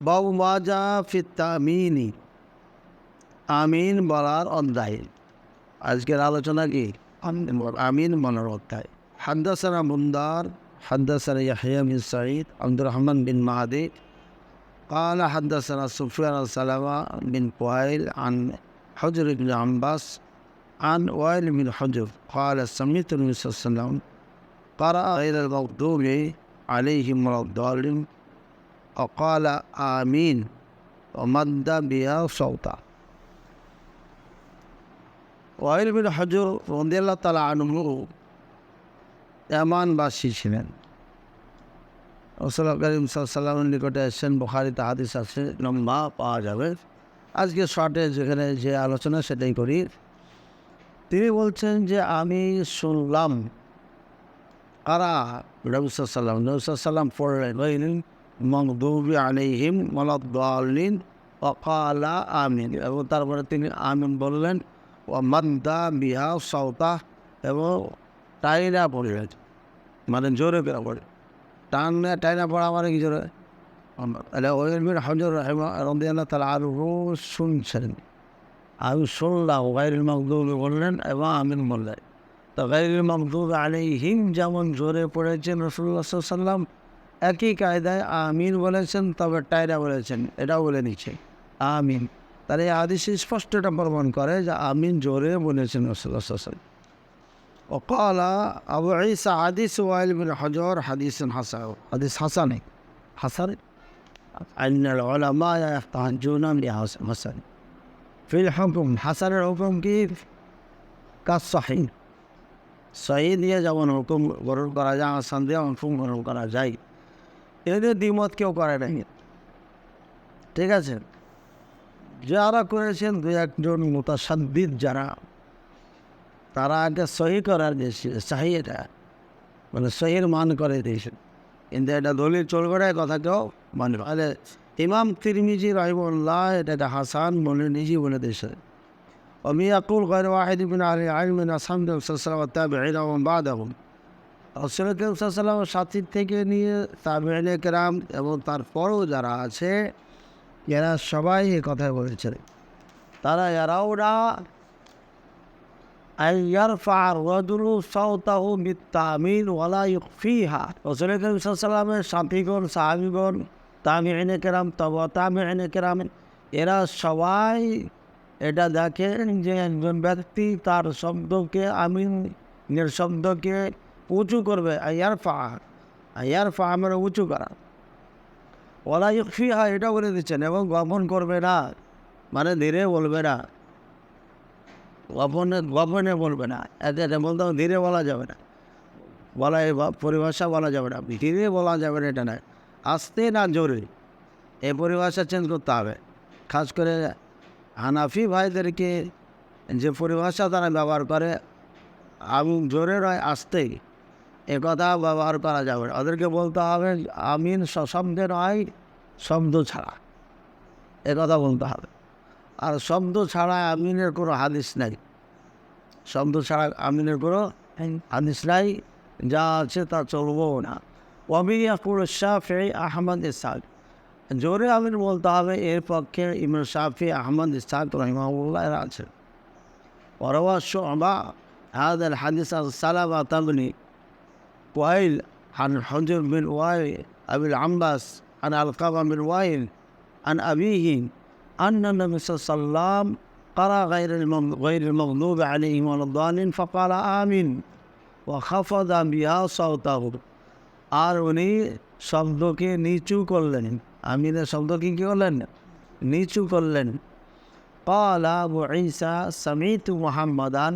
বাবু মাজা ফিতামিনী আমিন বলার অধ্যায় আজকের আলোচনা কি আমিন বলার অধ্যায় হাদ্দাসানা মুন্দার হাদ্দাসানা ইয়াহিয়া বিন সাঈদ আব্দুর রহমান বিন মাহাদি قال حدثنا سفيان السلامة بن قهيل عن حجر بن عباس عن وائل بن حجر قال سمعت النبي صلى الله عليه وسلم قرأ غير المغضوب عليهم ولا الضالين অকালা আমিন অমাদ্দা বিয়া সৌতা ওয়াইল বিন হজর রন্দিয়াল্লাহ তালা আনহু এমানবাসী ছিলেন। রসল্লা করিম সাল্লামের নিকটে এসছেন বোখারি তাহাদিস আছে লম্বা পাওয়া যাবে। আজকে শর্টে যেখানে যে আলোচনা সেটাই করি। তিনি বলছেন যে আমি শুনলাম কারা? রবিসাল্লাম রবিসাল্লাম পড়লেন। মকদুবি আলিহিম মলদ্দিন অকালা আমিন। এবং তারপরে তিনি আমিন বললেন ও মাদ্দা বিহা সৌতা এবং টাইনা পড়লেন। মানে জোরে করে পড়ে। টান টাইনা পড়া মানে কি জোরে? তাহলে ওয়েলমিন হজর রদিয়াল্লাহ তালা আরও শুনছেন। আমি শুনলাম গাইরুল মকদুব বললেন এবং আমিন বললেন। তো গাইরুল মকদুব আলাইহিম যেমন জোরে পড়েছেন রসুল্লাহ সাল্লাম একই কায়দায় আমিন বলেছেন, তবে টাইরা বলেছেন, এটাও বলে নিচ্ছে। আমিন। তাহলে এই হাদিস স্পষ্ট এটা প্রমাণ করে যে আমিন জোরে বলেছেন রসুল্লাহাম ওকালা আবু ইসা আদিস ওয়াইল বিন হজর হাদিস হাসা হাদিস হাসানে। হাসান? আইনাল ওলামা তাহাজুনাম হাসান। ফিল হুকুম। হাসানের হুকুম কি? কাজ সাহিন সহি দিয়ে যেমন হুকুম গ্রহণ করা যায় হাসান দিয়ে হুকুম গ্রহণ করা যায়। এদের দ্বিমত কেউ করে নাই ঠিক আছে যারা করেছেন দু একজন মোতাসাদ্দিদ যারা তারা আগে সহি করার যে সাহি এটা মানে সহির মান করে দিয়েছেন কিন্তু এটা দলিল চলবে না কথা কেউ মানে তাহলে ইমাম তিরমিজি রহিমুল্লাহ এটা হাসান বলে নিজেই বলে দিয়েছে ومن يقول غير واحد من أهل العلم من أصحاب النبي صلى الله عليه وسلم والتابعين ومن بعدهم রসুল করিম সাল্লাম সাথীর থেকে নিয়ে তাবিনে কেরাম এবং তারপরও যারা আছে, এরা সবাই এ কথা বলেছেন। তারা এরাও না ইয়ারফা রদুলু সাউতাহু বিত্তামিন ওয়ালা ইউফিহা রসুল করিম সাল্লামের সাথীগণ, সাহাবিগণ তামিনে কেরাম, তব তামিনে কেরাম, এরা সবাই এটা দেখেন যে একজন ব্যক্তি তার শব্দকে, আমিনের শব্দকে উঁচু করবে আয়ার ফা আয়ার ফা আমরা উঁচু করা। ওলা ইফিহা এটা বলে দিচ্ছেন, এবং গোপন করবে না মানে ধীরে বলবে না। গোপনে গোপনে বলবে না, এতে বলতে ধীরে বলা যাবে না। বলা পরিভাষা বলা যাবে না, ধীরে বলা যাবে না, এটা না আস্তে না জোরে, এই পরিভাষা চেঞ্জ করতে হবে। খাস করে হানাফি ভাইদেরকে যে পরিভাষা তারা ব্যবহার করে আমি জোরে নয়, আসতেই। এ কথা ব্যবহার করা যাবে না ওদেরকে বলতে হবে আমিন শব্দে নয় শব্দ ছাড়া এ কথা বলতে হবে আর শব্দ ছাড়া আমিনের কোনো হাদিস নাই শব্দ ছাড়া আমিনের কোনো হাদিস নাই যা আছে তা চলবো না ওয়াবিয়াকুর শাফি আহমদ ইসাক জোরে আমিন বলতে হবে এর পক্ষে ইমর শাফি আহমদ ইসাক রহিমাউল্লাহ এরা আছেন ওরওয়া শোবা هذا الحديث السلامة تبني وائل عن حجر بن وائل أبي العنباس عن القمة بن وائل عن أبيه أن النبي صلى الله عليه وسلم قرأ غير غير المغضوب عليهم ولا الضالين فقال آمين وخفض بها صوته আর উনি শব্দকে নিচু করলেন আমিনের শব্দকে কী করলেন নিচু করলেন قال أبو عيسى سمعت محمدان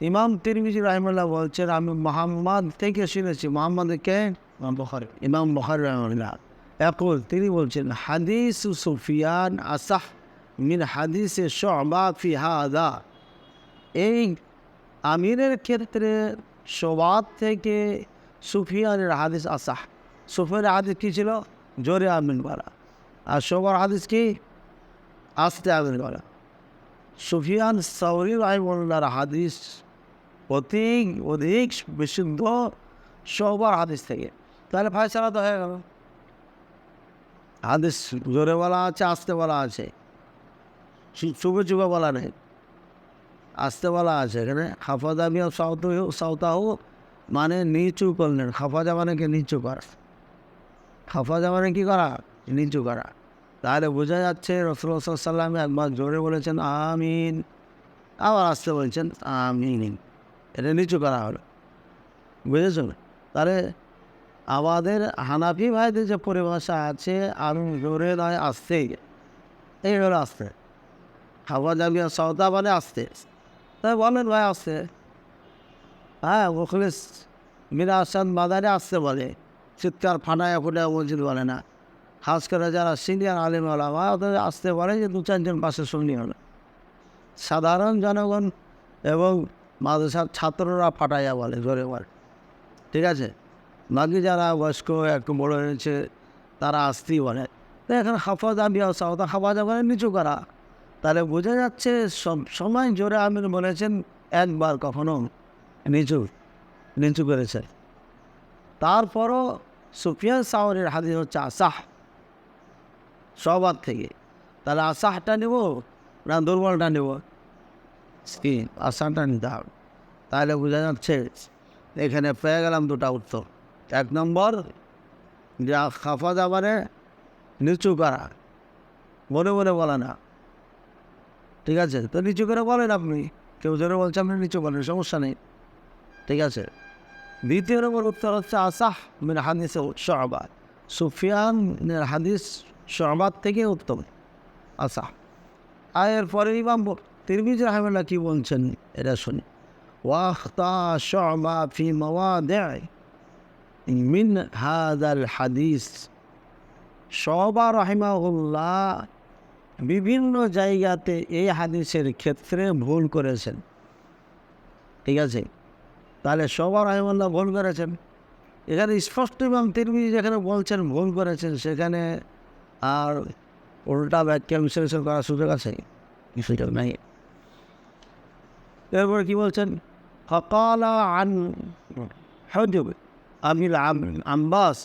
ইমাম তিরমিজি রহমুল্লাহ বলছেন, আমি মোহাম্মদ থেকে শুনেছি মোহাম্মদকে বখারি। ইমাম বখারি রহমুল্লাহ একুল তিনি বলছেন, হাদিস সুফিয়ান আসাহ মিন হাদিসে শবা ফি হাদা। এই আমিরের ক্ষেত্রে সোবাদ থেকে সুফিয়ানের হাদিস আসাহ। সুফিয়ানের হাদিস কী ছিল? জোরে আমিন করা। আর শোবার হাদিস কি? আস্তে আমিন করা। সুফিয়ান সৌরি রাহিমুল্লাহর হাদিস অধিক অধিক বিশুদ্ধ, সবার হাদিস থেকে। তাহলে ফায়সালা তো হয়ে গেল। হাদিস জোরে বলা আছে, আসতে বলা আছে। চুপে চুপে বলা নেই। আসতে বলা আছে। এখানে হাফাজা বিয়া সাউত, সাউতাহু মানে নিচু করলেন। হাফাজা মানে কি? নিচু করা। হাফাজা মানে কি করা? নিচু করা। তাহলে বোঝা যাচ্ছে রসুল্লাহ সাল্লাম একবার জোরে বলেছেন, আমিন। আবার আসতে বলছেন, আমিন। এটা নিচু করা হলো। বুঝেছ? তাহলে আমাদের হানাফি ভাইদের যে পরিভাষা আছে আমি জোরে নয় আসতে এই হলো আসতে হাওয়া জামিয়া সওদা মানে আসতে তাই বলেন ভাই আসতে হ্যাঁ ওখানে মিরা আসাদ মাদারে আসতে বলে। চিৎকার ফাটায় ফুটায় মসজিদ বলে না। খাস করে যারা সিনিয়র আলিম আলামা ওদের আসতে পারে যে দু চারজন পাশে শুনি হলো সাধারণ জনগণ এবং মাদ্রাসার ছাত্ররা ফাটাইয়া বলে, জোরে বলে। ঠিক আছে? বাকি যারা বয়স্ক, একটু বড় হয়েছে, তারা আসতেই বলে। তো এখন হাফাজা বিয়া সাউদা হাফাজা মানে নিচু করা। তাহলে বোঝা যাচ্ছে সব সময় জোরে আমির বলেছেন, একবার কখনো নিচু নিচু করেছে। তারপরও সুফিয়ান সাউরের হাদিস হচ্ছে আসাহ। সবার থেকে। তাহলে আসাহটা নেব না দুর্বলটা নেব? কি আসাহটা নিতে হবে। তাহলে বোঝা যাচ্ছে এখানে পেয়ে গেলাম দুটা উত্তর। এক নম্বর, যা খাফা যাবারে নিচু করা। মনে মনে বলে না। ঠিক আছে, তো নিচু করে বলেন আপনি। কেউ জোরে বলছে আপনি নিচু বলেন সমস্যা নেই। ঠিক আছে। দ্বিতীয় নম্বর উত্তর হচ্ছে আসাহ মিন হাদিস শহবাদ সুফিয়ান হাদিস শহবাদ থেকে উত্তম। আসাহ আর এরপরে ইমাম তিরমিজ রহমাল্লাহ কী বলছেন? এটা শুনি। ওয়াখতা শহবা ফি মওয়াদি মিন হাদাল হাদিস। শহবা রহিমাহুল্লাহ বিভিন্ন জায়গাতে এই হাদিসের ক্ষেত্রে ভুল করেছেন। ঠিক আছে? তাহলে সবার রহমাল্লাহ ভুল করেছেন। এখানে স্পষ্ট এবং তিরমিজি যেখানে বলছেন ভুল করেছেন, সেখানে আর উল্টা ব্যাখ্যা বিশ্লেষণ করার সুযোগ আছে? সুযোগ নাই। এরপরে কি বলছেন? ফকালা আন হজব আমিল আম্বাস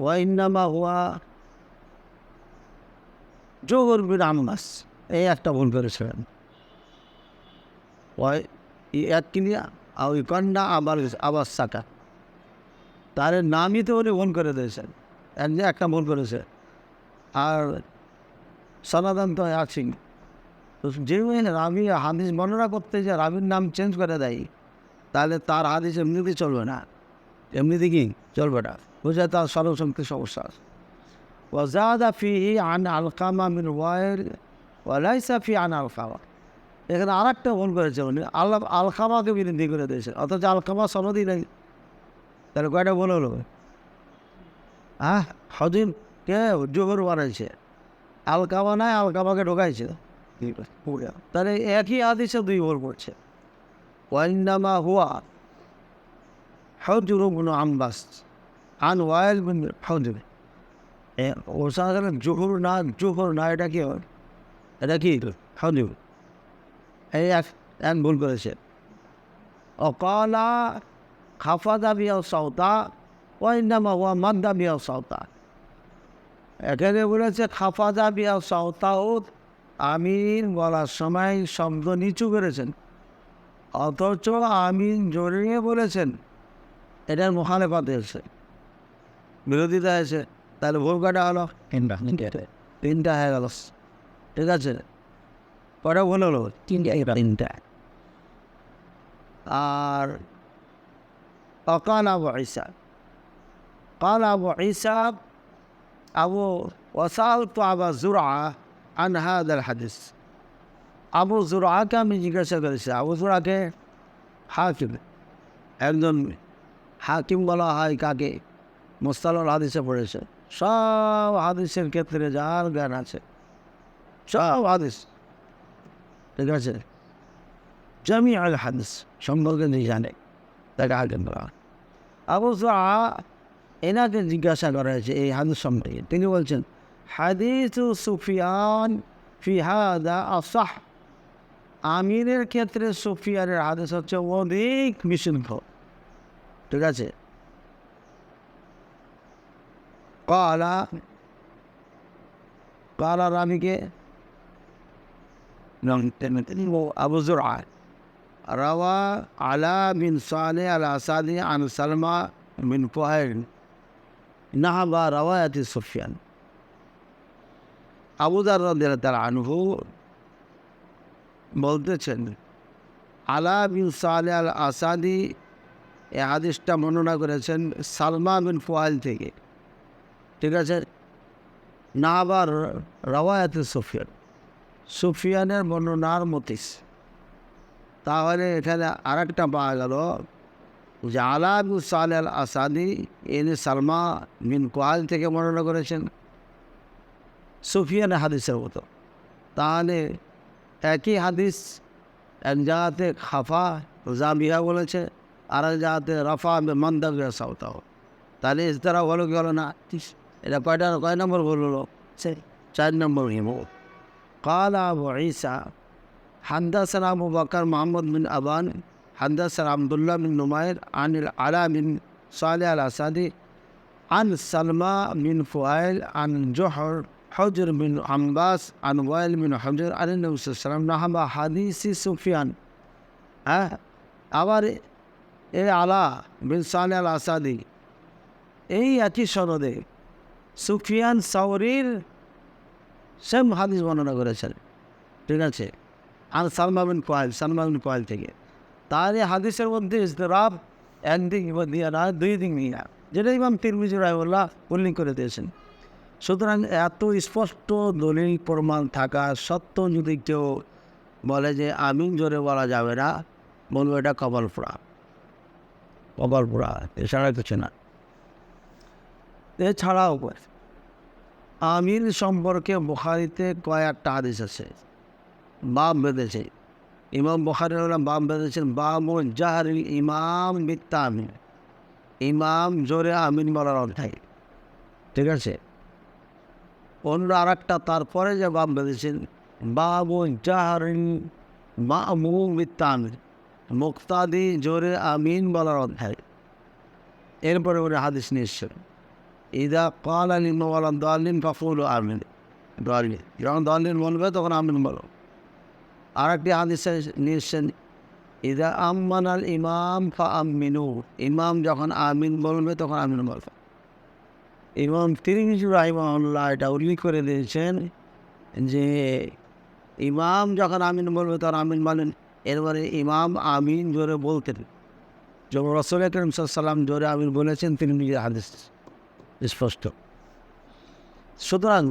ওয়াইনামা হুয়া জোহর বিন আম্বাস। এই একটা ভুল করেছিলেন। ওই এক কিনিয়া, আর ওই কন্যা আবার আবার সাকা। তার নামই তো উনি ভুল করে দিয়েছেন। একটা ভুল করেছে। আর সনাতন তো আছি তো যে রামি হাদিস বর্ণনা করতে যে রামির নাম চেঞ্জ করে দেয়, তাহলে তার হাদিস এমনিতে চলবে না। এমনিতে কি? চলবে না। বুঝে তার সর্বশক্তি সমস্যা? ওয়াজাদা ফি আন আলকামা মিন ওয়াইল ওয়ালাইসা ফি আন আলকামা। এখানে আর একটা ভুল করেছে উনি। আল্লাহ আলকামাকে বিরোধী করে দিয়েছে। অথচ আলকামা সনদই নেই। তাহলে কয়টা ভুল হলো? হ্যাঁ? হদিন কে জোহর বানাইছে আলকামা নাই আলকামাকে ঢোকাইছে। তাহলে একই আদিসে দুই ভুল করছে। ওয়াইনামা হুয়া হজুর গুণ আম্বাস। আন ওয়াইল বিন হজুর ও সাধারণ জোহর না জোহর না, এটা কি হয়? এটা কি? হজুর এই এক এক ভুল করেছে। অকালা খাফাদা বিয়া সাউতা ওয়াইনামা ওয়া মাদ্দা বিয়া সাউতা। এখানে বলেছে খাফা দাবি আর সাউতাউদ আমিন বলার সময় শব্দ নিচু করেছেন। অথচ আমিন জড়িয়ে বলেছেন। এটার মহালেফাত হয়েছে। বিরোধিতা হয়েছে। তাহলে ভুল কাটা হলো। তিনটা। তিনটা। হয়ে গেল। ঠিক আছে? পরে ভুল হলো। তিনটা। তিনটা। আর অকাল আবু ঈসা। কাল আবু ঈসা আবু ওসাল তো আবা জুরা আনহাদ হাদিস আবু জুরাকে আমি জিজ্ঞাসা করেছি আবু জুরাকে হাকিম একজন হাকিম বলা হয় কাকে? মোস্তাল হাদিসে পড়েছে। সব হাদিসের ক্ষেত্রে যার জ্ঞান আছে। সব হাদিস। ঠিক আছে? জমি আগে হাদিস সম্পর্কে নিয়ে জানে। তাকে আগে আবু জুরা এনাকে জিজ্ঞাসা করা হয়েছে, এই হাদিস সম্পর্কে। তিনি বলছেন, হাদিস সুফিয়ান ফিহাদা আসাহ আমিরের ক্ষেত্রে সুফিয়ানের হাদিস হচ্ছে অধিক বিশুদ্ধ ঠিক আছে? কালা কালা রামিকে আবুজুর রওয়া আলা বিন সালে আল আসাদি আন সালমা বিন ফুহাইন নাহাবা রাওয়ায়াতি সুফিয়ান। আবুদার তার আনহু বলতেছেন, আলা বিন সালে আল আসাদি এ আদেশটা বর্ণনা করেছেন সালমা বিন ফোয়াল থেকে। ঠিক আছে? নাহাবার রাওয়ায়াতি সুফিয়ান। সুফিয়ানের বর্ণনার মতিস। তাহলে এখানে আর একটা পাওয়া গেল জালা সাল আল আসাদি এনে সালমা মিন কোয়াল থেকে বর্ণনা করেছেন। সুফিয়ান হাদিসের মতো। তাহলে একই হাদিস এক জাহাতে খাফা জামিয়া বলেছে আর এক জাহাতে রফা মন্দাবিয়া সাউতাহ তাহলে এ তারা কি হলো না? এটা কয়টা কয় নম্বর বলল সে চার। নম্বর হিম কাল আবু ঈসা হান্দাসান আবু বাকর মোহাম্মদ বিন আবান হান্দাসার আবদুল্লাহ মিন নুমায়ের আনিল আলা মিন সালে আল আসাদি আন সালমা মিন ফুয়াইল আন জহর হজর মিন আম্বাস আন ওয়াইল মিন হজর আলী নবসালাম নাহামা হাদিসি সুফিয়ান হ্যাঁ আবার এ আলা বিন সালে আল আসাদি, এই একই সনদে সুফিয়ান সাউরির সেম হাদিস বর্ণনা করেছেন। ঠিক আছে? আর সালমা বিন কোয়াল সালমা বিন কোয়াল থেকে। তার এই হাদিসের মধ্যে ইস্তরাব একদিক দিয়ে না দুই দিক নিয়ে না যেটা ইমাম তিরমিজি রায়ুল্লাহ উল্লেখ করে দিয়েছেন। সুতরাং এত স্পষ্ট দলিল প্রমাণ থাকা সত্ত্বেও যদি কেউ বলে যে আমিন জোরে বলা যাবে না, বলব এটা কপালপুরা কপালপুরা এছাড়া কিছু না। এছাড়াও আমির সম্পর্কে বুখারিতে কয়েকটা হাদিস আছে বাম বেঁধেছে। ইমাম বুখারি বাম বেঁধেছেন বাম ও জাহারি ইমাম মিথ্যা আমিন ইমাম জোরে আমিন বলার অধ্যায়। ঠিক আছে? অন্য আর একটা তারপরে যে বাম বেঁধেছেন বাবু জাহারিন মা মু মিথ্যা আমিন মুক্তাদি জোরে আমিন বলার অধ্যায়। এরপরে উনি হাদিস নিশ্চয় ইদা কাল আলী মোবালাম দালিন ফাফুল আমিন। দালিন যখন দালিন বলবে, তখন আমিন বলো। আর একটি হাদিসে নিশ্চয় ইদা আম্মান আল ইমাম ফা আমিনু ইমাম যখন আমিন বলবে, তখন আমিন বলবে। ইমাম তিরিমিজু রাহিমাল্লাহ এটা উল্লেখ করে দিয়েছেন যে, ইমাম যখন আমিন বলবে, তখন আমিন বলেন, এরপরে ইমাম আমিন জোরে বলতেন। যখন রসুল করিম সাল্লাম জোরে আমিন বলেছেন, তিনি নিজের হাদিস স্পষ্ট। সুতরাং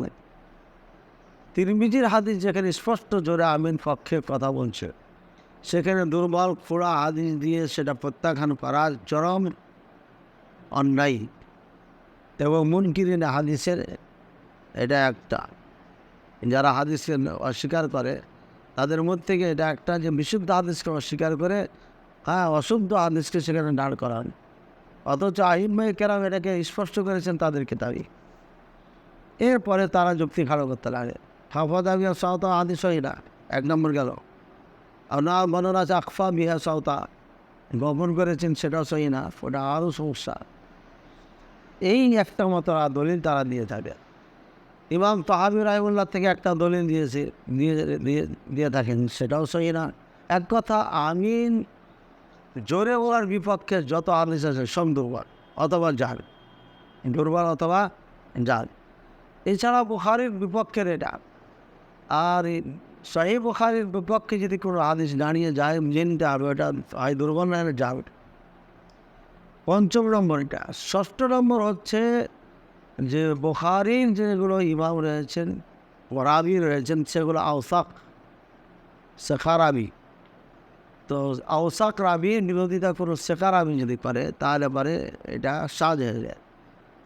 তিরমিজির হাদিস যেখানে স্পষ্ট জোরে আমিন পক্ষে কথা বলছে, সেখানে দুর্বল খোড়া হাদিস দিয়ে সেটা প্রত্যাখ্যান করা চরম অন্যায় এবং মুনকিরিন হাদিসের এটা একটা। যারা হাদিসকে অস্বীকার করে, তাদের মধ্যে থেকে এটা একটা যে বিশুদ্ধ হাদিসকে অস্বীকার করে হ্যাঁ অশুদ্ধ হাদিসকে সেখানে দাঁড় করান। অথচ আহিম্মাই কেরাম এটাকে স্পষ্ট করেছেন তাদের কিতাবই এরপরে তারা যুক্তি খাড়ো করতে লাগে হাফা দাবিয়া সাউতা হাদিস এক নম্বর গেল। আর না, মনে আছে আকফা বিহা সাউতা গোপন করেছেন, সেটাও সহি না। ওটা আরও সমস্যা। এই একটা মতো দলিল তারা দিয়ে থাকে। ইমাম তাহাবি রাহিমুল্লাহ থেকে একটা দলিল দিয়েছে, দিয়ে দিয়ে থাকেন, সেটাও সহি না। এক কথা, আমিন জোরে বলার বিপক্ষে যত আদেশ আছে, সব দুর্বল, অথবা জাল দুর্বল অথবা জাল এছাড়া বুখারির বিপক্ষের এটা। আর সাহি বুখারির বিপক্ষে যদি কোনো আদেশ দাঁড়িয়ে যায় জেনতে হবে ওটা হয় দুর্বল না যাবে পঞ্চম নম্বর এটা। ষষ্ঠ নম্বর হচ্ছে যে বুখারির যেগুলো ইমাম রয়েছেন ওরাবি রয়েছেন, সেগুলো আউসাক শেখারাবি তো আউসাক রাবির বিরোধিতা কোনো শেখারাবি যদি পারে তাহলে পারে এটা সাজ হয়ে যায়।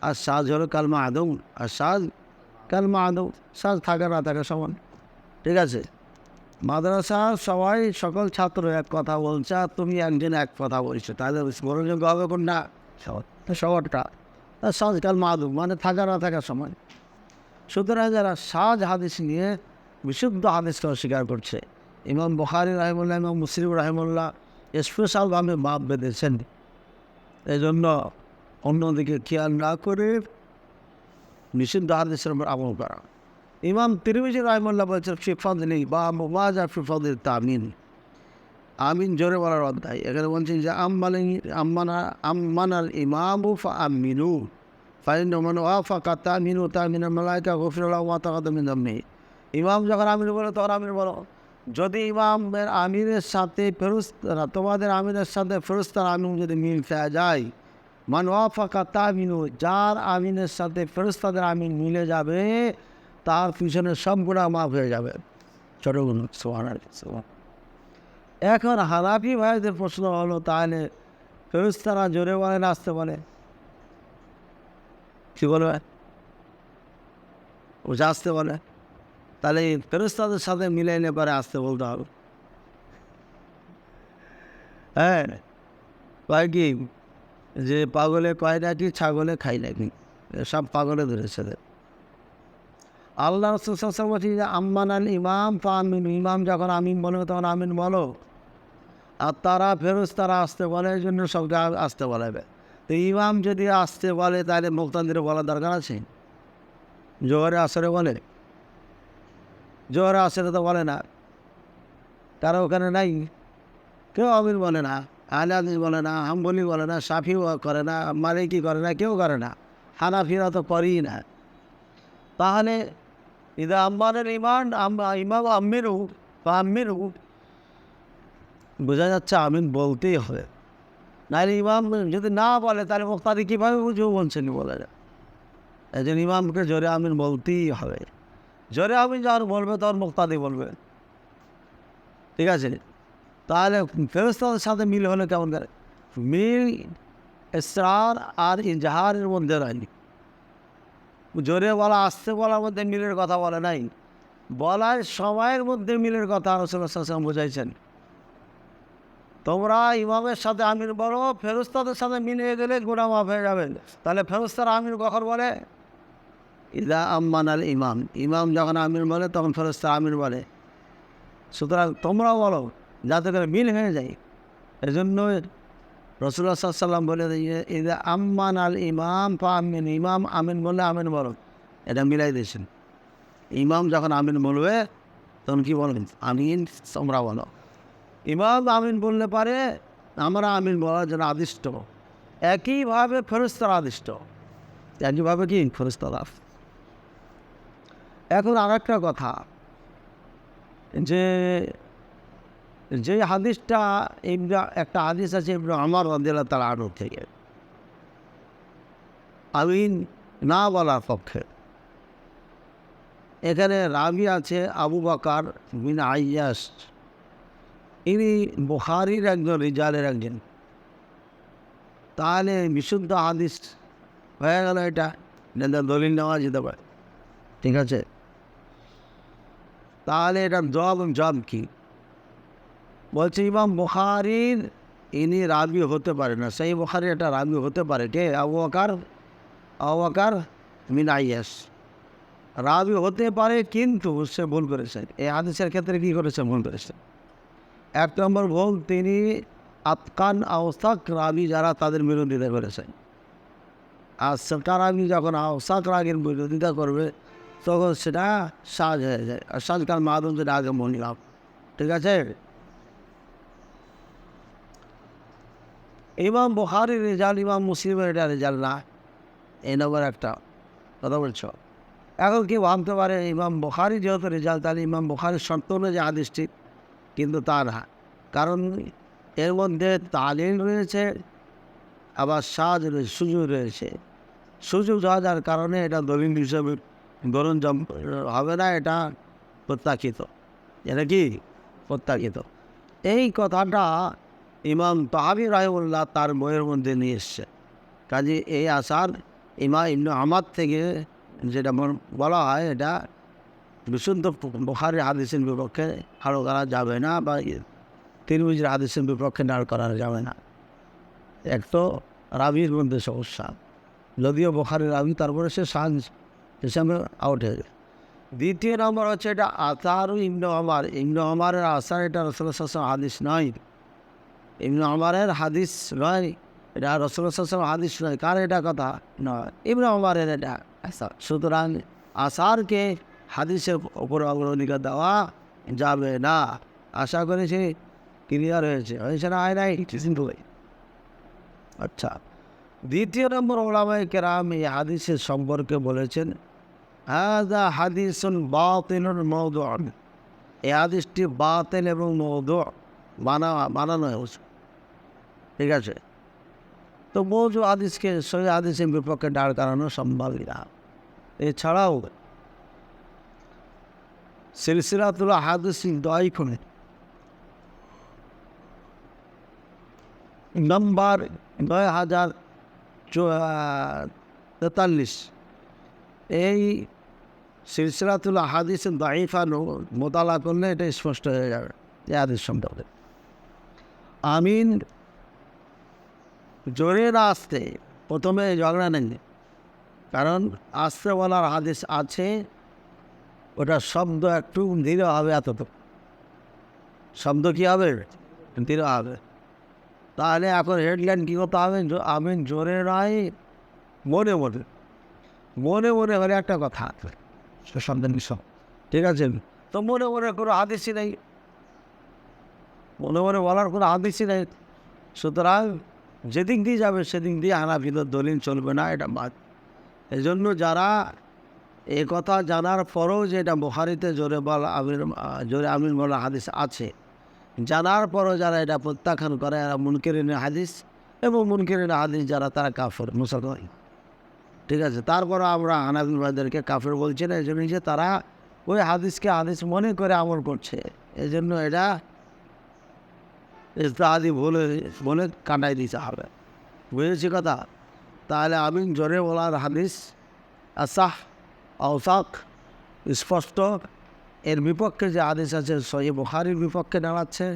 আর সাজ হলো কালমা আদম আর সাজ কালমা আদম সাজ থাকা না থাকা সমান। ঠিক আছে? মাদ্রাসা সবাই, সকল ছাত্র এক কথা বলছে, আর তুমি একজন এক কথা বলছো। তাহলে স্মরণযোগ্য হবে কোনটা সবারটা সাজ কাল মাদুম মানে থাকা না থাকার সময়। সুতরাং যারা সাজ হাদিস নিয়ে বিশুদ্ধ হাদিসকে অস্বীকার করছে, ইমাম বখারি রাহিমুল্লাহ ইমাম মুসলিম রাহিমুল্লাহ স্পেশালভাবে বাপ বেঁধেছেন। এই জন্য অন্যদিকে খেয়াল না করে নিষিদ্ধ হাদিসের উপর আমল করা। ইমাম তিরমিজি রহমুল্লাহ বলছেন ফিফাদলি বা মুবাজা ফিফাদিল তামিন। আমিন জোরে বলার অধ্যায় এখানে বলছেন যে আম্মানি আম্মানা, আম্মানাল ইমামু ফা আমিনু ফাইন মান ওয়াফা কাতা মিনু তামিন মালাইকা গফিরুল্লাহ ওয়া তাকাদামিন দাম্মি। ইমাম যখন আমিন বলো, তখন আমিন বলো, যদি ইমামের আমিরের সাথে ফেরুস্তারা তোমাদের আমিরের সাথে ফেরুস্তার আমিন যদি মিল খেয়া যায়, মান ওয়াফা কাতা মিনু যার আমিনের সাথে ফেরুস্তাদের আমিন মিলে যাবে তার পিছনে সব গুণা মাফ হয়ে যাবে। ছোটো সোহান সোহান এখন হানাফি ভাইদের প্রশ্ন হলো, তাহলে ফেরুস্তারা জোরে বলে আসতে বলে? কী বলবে? ও যে আসতে বলে। তাহলে ফেরুস্তাদের সাথে মিলে নিয়ে পরে আসতে বলতে হবে। হ্যাঁ কয় কি? যে পাগলে কয় নাকি ছাগলে খাই নাকি? সব পাগলে ধরেছে। আল্লাহ রসুল বলছি যে আম্মান আল ইমাম পা আমিন ইমাম। যখন আমিন বলে, তখন আমিন বলো। আর তারা ফেরোজ তারা আসতে বলে, এই জন্য সবকে আ- আসতে বলাবে তো ইমাম যদি আসতে বলে, তাহলে মুক্তান্দির বলার দরকার আছে? জোহরে আসরে বলে? জোহরে আসরে তো বলে না। তারা ওখানে নাই। কেউ আমির বলে না আলাদি বলে না, হাম্বলি বলে না সাফিও করে না, মালিকি করে না, কেউ করে না। হানাফিরা তো করেই না। তাহলে ইদা আম্মানের ইমান ইমাম আম্মিরু বা আম্মিরু বোঝা যাচ্ছে আমিন বলতেই হবে নাহলে ইমাম যদি না বলে তাহলে মুক্তাদি কীভাবে বুঝব বলছেন বলে যায় এই জন্য ইমামকে জোরে আমিন বলতেই হবে জোরে আমিন যখন বলবে তখন মুক্তাদি বলবে ঠিক আছে তাহলে ফেরস্তাদের সাথে মিল হলে কেমন করে মিল ইসরার আর ইজহারের মধ্যে রয়নি জোরে বলা, আসতে বলার মধ্যে মিলের কথা বলে নাই। বলার সময়ের মধ্যে মিলের কথা রসুল্লাহ বোঝাইছেন। তোমরা ইমামের সাথে আমির বলো ফেরস্তাদের সাথে মিলে গেলে গোড়া মাফ হয়ে যাবে। তাহলে ফেরস্তার আমির কখন বলে? ইদা আম্মান আল ইমাম। ইমাম যখন আমির বলে, তখন ফেরস্তা আমির বলে। সুতরাং তোমরাও বলো, যাতে করে মিল হয়ে যায়। এই জন্য রসুল্লাহ সাল্লাম বলে ইদা আম্মান আল ইমাম পা আমিন ইমাম আমিন বললে আমিন বলো এটা মিলাই দিয়েছেন ইমাম যখন আমিন বলবে তখন কি বলবেন আমিন তোমরা বলো ইমাম আমিন বললে পারে আমরা আমিন বলার জন্য আদিষ্ট একইভাবে ফেরস্তার আদিষ্ট একইভাবে কি ফেরস্তার এখন আর একটা কথা যে যে হাদিসটা ইবরা একটা হাদিস আছে ইবরা আমার রদিল্লা তার আরও থেকে। আমিন না বলার পক্ষে। এখানে রাবি আছে আবু বাকার বিন আইয়াস। ইনি বুখারির একজন, রিজালের একজন। তাহলে বিশুদ্ধ হাদিস হয়ে গেল এটা এটা দলিল নেওয়া যেতে পারে। ঠিক আছে? তাহলে এটার জব জব কি? বলছে, ইমাম বুখারির ইনি রাবি হতে পারে না। সেই বুখারি এটা রাবি হতে পারে। কে? আবু আকার আবু আকার মিন আইয়াস। রাবি হতে পারে কিন্তু সে ভুল করেছে। এই হাদিসের ক্ষেত্রে কী করেছে? ভুল করেছে। এক নম্বর ভুল, তিনি আতকান আওসাক রাবি যারা তাদের বিরোধিতা করেছেন আর সরকার রাবি যখন আওসাক রাগের বিরোধিতা করবে, তখন সেটা সাজ হয়ে যায়। আর সাজকার মাধ্যম যেটা আগে বললাম ঠিক আছে? ইমাম বুখারির রেজাল্ট ইমাম মুসলিমের এটা রেজাল্ট না। এই নম্বর একটা। কথা বলছ? এখন কি ভাবতে পারে ইমাম বুখারি, যেহেতু রেজাল্ট তাহলে ইমাম বুখারির শর্ত অনুযায়ী ঠিক কিন্তু তা না কারণ এর মধ্যে তালিম রয়েছে, আবার সাজ রয়েছে, সুযোগ রয়েছে। সুযোগ যাওয়ার কারণে এটা দলিল হিসেবে গ্রহণ জম- হবে না, এটা প্রত্যাখিত। এটা কি? প্রত্যাখিত। এই কথাটা ইমাম তাহাবি রাহিমুল্লাহ তার বইয়ের মধ্যে নিয়ে এসছে। কাজে এই আসার ইমা ইবনু আমার থেকে যেটা বল- হয়, এটা বিশুদ্ধ বখারি হাদিসের বিপক্ষে হাড়ো করা যাবে না বা তিরমিজির হাদিসের বিপক্ষে নাড় করা যাবে না। এক তো রাবির মধ্যে সমস্যা। যদিও বখারি রাবি তারপরে সে সাজ হিসাবে আউট হয়ে যায় দ্বিতীয় নম্বর হচ্ছে এটা আতারু ইবনু আমার ইবনু আমারের আসার এটা রসুল্লাহ হাদিস নয়। ইবনু আমারের হাদিস নয়। এটা রসুল্লাহ হাদিস নয়। কার এটা কথা? নয়। ইবনু আমারের এটা আসার সুতরাং আসারকে হাদিসের ওপর অগ্রাধিকার দেওয়া যাবে না। আশা করি সে ক্লিয়ার হয়েছে। হয়েছে না? হয় নাই? আচ্ছা। দ্বিতীয় নম্বর ওলামাই কেরাম এই হাদিসের সম্পর্কে বলেছেন হাদা হাদিসুন বাতিলুন মৌদুন এই হাদিসটি বাতিল এবং মৌদু বানা বানানো হয়েছে ঠিক আছে? তো মৌজু হাদিসকে সহি হাদিসের বিপক্ষে দাঁড় করানো সম্ভব না। এছাড়াও সিলসিলাতুল হাদিস দয়ফুনে নম্বর নয় হাজার তেতাল্লিশ। এই সিলসিলাতুল হাদিস দাইফানো মোতালা করলে এটা স্পষ্ট হয়ে যাবে এই হাদিস সম্পর্কে। আমিন জোরে আসতে, প্রথমে ঝগড়া নেন। কারণ আসতে বলার আদেশ আছে, ওটা শব্দ একটু ধীরে হবে এতটুকু। শব্দ কী হবে? ধীরে হবে। তাহলে এখন হেডলাইন কী করতে হবে? আমিন জোরে নয় মনে মনে মনে মনে হলে একটা কথা সে শব্দ ঠিক আছে? তো মনে মনে কোনো আদেশই নেই। মনে মনে বলার কোনো আদেশই নেই। সুতরাং যেদিক দিয়ে যাবে, সেদিক দিয়ে হানাফিদের দলিল চলবে না, এটা বাদ। এই জন্য যারা এ কথা জানার পরেও যে এটা বুখারিতে জোরে বল আমির, জোরে আমির বলা হাদিস আছে, জানার পরও যারা এটা প্রত্যাখ্যান করে, এরা মুনকেরিন হাদিস এবং মুনকেরিন হাদিস যারা, তারা কাফের, মুসলমান। ঠিক আছে তারপরে আমরা হানাফি ভাইদেরকে কাফের বলছি না এই জন্য যে তারা ওই হাদিসকে হাদিস মনে করে আমল করছে এই জন্য এটা ইস্তাহাদি বলে বলে কাটাই দিতে হবে। বুঝেছি কথা? তাহলে আমি জোরে বলার হাদিস আসাহ, আওসাক, স্পষ্ট। এর বিপক্ষে যে হাদিস আছে, সহি বুখারির বিপক্ষে দাঁড়াচ্ছে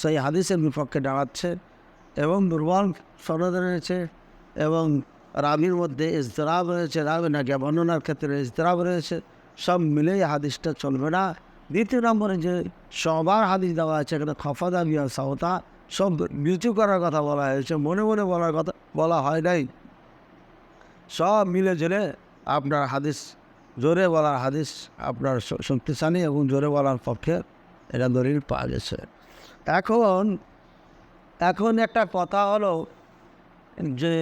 সেই হাদিসের বিপক্ষে দাঁড়াচ্ছে, এবং দুর্বল সনদ রয়েছে, এবং রাবির মধ্যে ইজতরাব রয়েছে, রাবি নাকি বর্ণনার ক্ষেত্রে ইজতরাব রয়েছে, সব মিলেই হাদিসটা চলবে না। দ্বিতীয় নম্বরে যে সবার হাদিস দেওয়া আছে এখানে খফাদা বিয়া সাহতা সব নিচু করার কথা বলা হয়েছে, মনে মনে বলার কথা বলা হয় নাই। সব মিলে জেলে আপনার হাদিস, জোরে বলার হাদিস আপনার শক্তিশালী এবং জোরে বলার পক্ষে এটা দলিল পাওয়া গেছে। এখন এখন একটা কথা হলো যে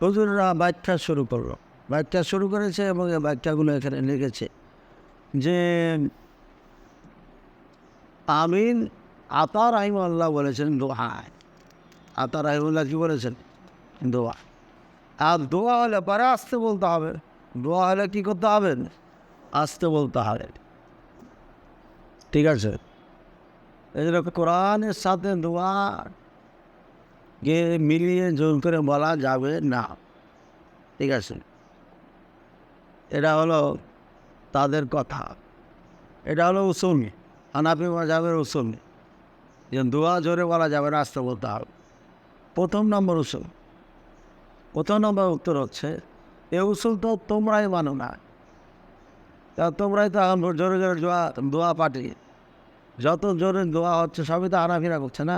হুজুররা ব্যাখ্যা শুরু করল। ব্যাখ্যা শুরু করেছে এবং এই ব্যাখ্যাগুলো এখানে লিখেছে যে আমিন, আতা রাহিমাল্লাহ বলেছেন দোহায় আতা রাহিমুল্লাহ কী বলেছেন? দোয়া। আর দোয়া হলে পরে আসতে বলতে হবে। দোয়া হলে কী করতে হবে? আসতে বলতে হবে। ঠিক আছে? এই জন্য কোরআনের সাথে দোয়া কে মিলিয়ে জোর করে বলা যাবে না। ঠিক আছে? এটা হলো তাদের কথা। এটা হলো উসুল। হানাফি মাজাবের উসুল। যে দোয়া জোরে বলা যাবে না বলতে হবে। প্রথম নম্বর উসুল। প্রথম নম্বর উত্তর হচ্ছে, এ উসুল তো তোমরাই মানো না। তা তোমরাই তো এখন জোরে জোরে দোয়া দোয়া পাঠি। যত জোরে দোয়া হচ্ছে, সবই তো হানাফিরা করছে না।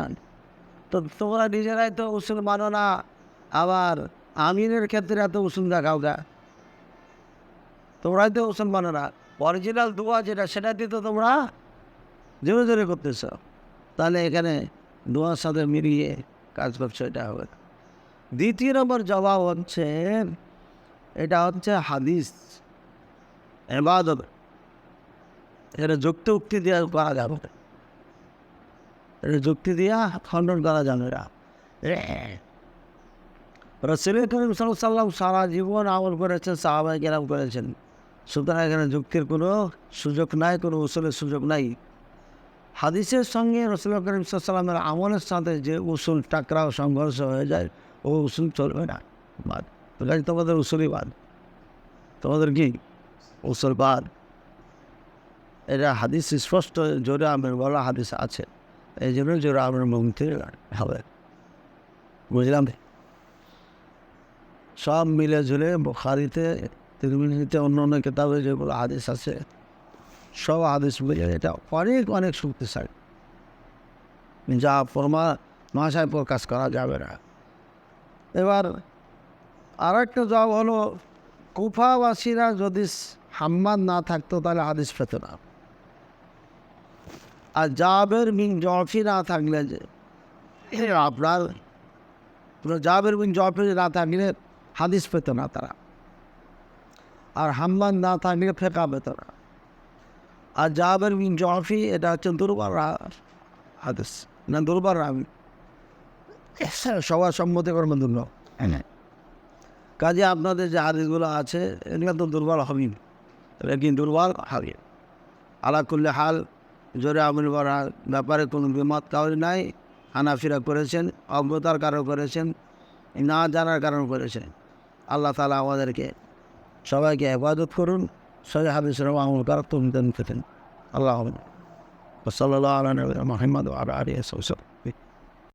তো তোমরা নিজেরাই তো উসুল মানো না। আবার আমিনের ক্ষেত্রে এত উসুল দেখাও গা তোমরাই তো উসুল মানো না। অরিজিনাল দোয়া যেটা, সেটা দিয়ে তো তোমরা জোরে জোরে করতেছ, তাহলে এখানে দোয়ার সাথে মিলিয়ে কাজ করছ, এটা হবে দ্বিতীয় নম্বর জবাব হচ্ছে, এটা হচ্ছে হাদিস, এবাদত। এটা যুক্তি উক্তি দিয়ে করা যাবে এটা যুক্তি দিয়া খণ্ডন করা যাবে না। রসুল করিম সাল্লাম সারা জীবন আমল করেছেন সাহাবাই কেরাম করেছেন। সুতরাং এখানে যুক্তির কোনো সুযোগ নাই, কোনো উসুলের সুযোগ নাই। হাদিসের সঙ্গে রসুল করিম সাল্লামের আমলের সাথে যে উসুল টাকরাও সংঘর্ষ হয়ে যায়, ও উসুল চলবে না। বাদ। তোমাদের উসুলই বাদ। তোমাদের কি? উসুল বাদ। এটা হাদিস স্পষ্ট, জোরে আমের বলা হাদিস আছে। এই জন্য জোরে আমের থেকে হবে। বুঝলাম? সব মিলে ঝুলে বোখারিতে তিরমিনিতে অন্য অন্য কিতাবে যেগুলো হাদিস আছে সব হাদিস বুঝে এটা অনেক অনেক শক্তিশালী। যা ফরমা ভাষায় প্রকাশ করা যাবে না। এবার আর একটা জবাব হলো, কুফাবাসীরা যদি হাম্মাদ না থাকতো তাহলে হাদিস পেত না। আর জাবের বিন জফি না থাকলে যে আপনার জাবের বিন জফি না থাকলে হাদিস পেত না তারা। আর হাম্মাদ না থাকলে ফেকা পেত না। আর জাবের বিন জফি এটা হচ্ছে দুর্বল রা- হাদিস। না দুর্বল রাবি সবার সম্মতি কর্ম দুর্বল কাজে আপনাদের যে হাদিসগুলো আছে, এগুলো তো দুর্বল হবেই। এটা দুর্বল হবে? আলা করলে হাল, জোরে আমল করার ব্যাপারে কোনো বিমত কাউরি নাই। হানাফিরা করেছেন, অজ্ঞতার কারণ করেছেন, না জানার কারণ করেছেন। আল্লাহ তালা আমাদেরকে সবাইকে হেফাজত করুন। সহি হাদিসের আমল করার তুমি দেন আল্লাহ সাল্লাহ আলা নবীনা মুহাম্মদ ওয়া আলা আলিহি ওয়া সাহবিহি